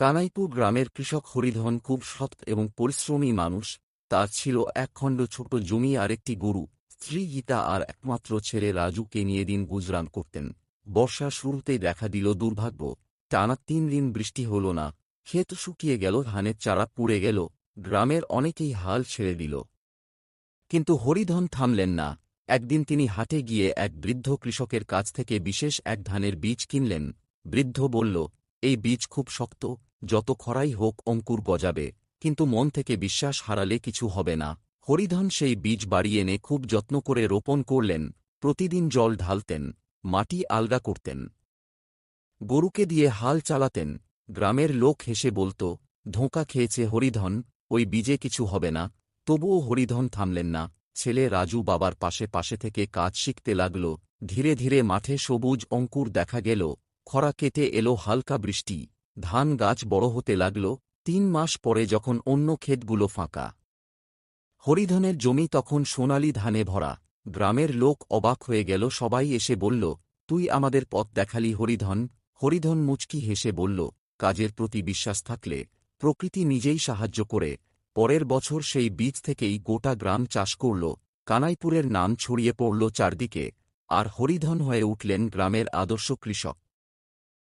কানাইপুর গ্রামের কৃষক হরিধন খুব সৎ এবং পরিশ্রমী মানুষ, তার ছিল একখণ্ড ছোট জমি আর একটি গরু, স্ত্রী গীতা আর একমাত্র ছেলে রাজুকে নিয়ে দিন গুজরান করতেন। বর্ষা শুরুতেই দেখা দিল দুর্ভাগ্য, টানা তিন দিন বৃষ্টি হল না, ক্ষেত শুকিয়ে গেল, ধানের চারা পুড়ে গেল, গ্রামের অনেকেই হাল ছেড়ে দিল। কিন্তু হরিধন থামলেন না, একদিন তিনি হাটে গিয়ে এক বৃদ্ধ কৃষকের কাছ থেকে বিশেষ এক ধানের বীজ কিনলেন। বৃদ্ধ বলল, এই বীজ খুব শক্ত যত খরাই হোক অঙ্কুর গজাবে, কিন্তু মন থেকে বিশ্বাস হারালে কিছু হবে না। হরিধন সেই বীজ বাড়ি এনে খুব যত্ন করে রোপণ করলেন, প্রতিদিন জল ঢালতেন, মাটি আলগা করতেন। গরুকে দিয়ে হাল চালাতেন, গ্রামের লোক হেসে বলত, ধোঁকা খেয়েছে হরিধন, ওই বীজে কিছু হবে না। তবুও হরিধন থামলেন না। ছেলে রাজু বাবার পাশে পাশে থেকে কাজ শিখতে লাগল, ধীরে ধীরে মাঠে সবুজ অঙ্কুর দেখা গেল, খরা কেটে এলো হালকা বৃষ্টি। ধান গাছ বড় হতে লাগল, তিন মাস পরে যখন অন্য ক্ষেতগুলো ফাঁকা। হরিধনের জমি তখন সোনালি ধানে ভরা। গ্রামের লোক অবাক হয়ে গেল, সবাই এসে বলল, তুই আমাদের পথ দেখালি হরিধন? হরিধন মুচকি হেসে বলল, কাজের প্রতি বিশ্বাস থাকলে, প্রকৃতি নিজেই সাহায্য করে। পরের বছর সেই বীজ থেকেই গোটা গ্রাম চাষ করল। কানাইপুরের নাম ছড়িয়ে পড়ল চারদিকে। আর হরিধন হয়ে উঠলেন গ্রামের আদর্শ কৃষক।